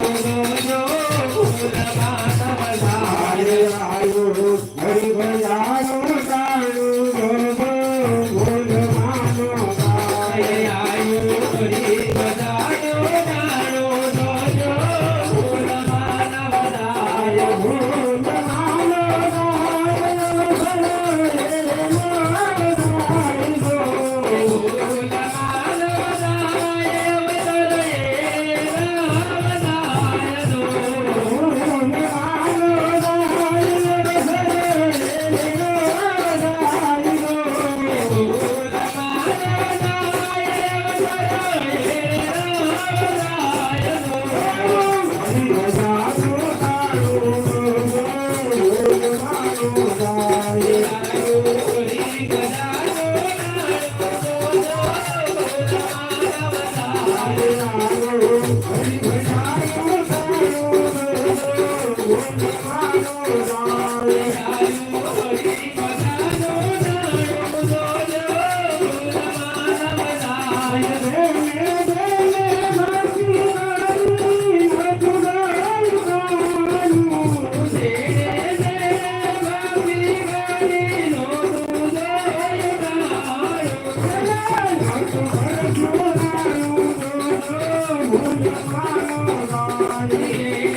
Bhola Thank you. Thank you.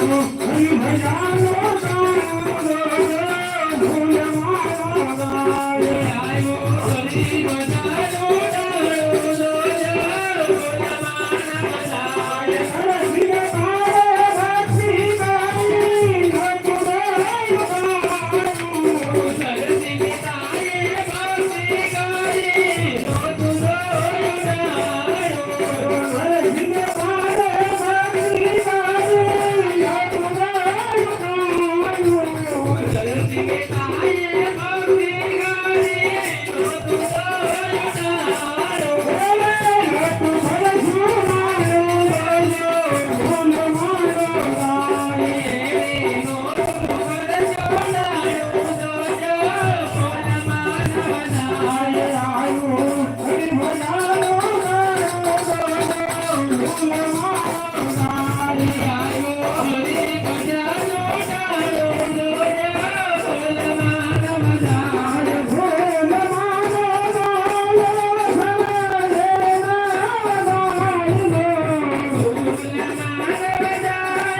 よいしょ!兄弟别杀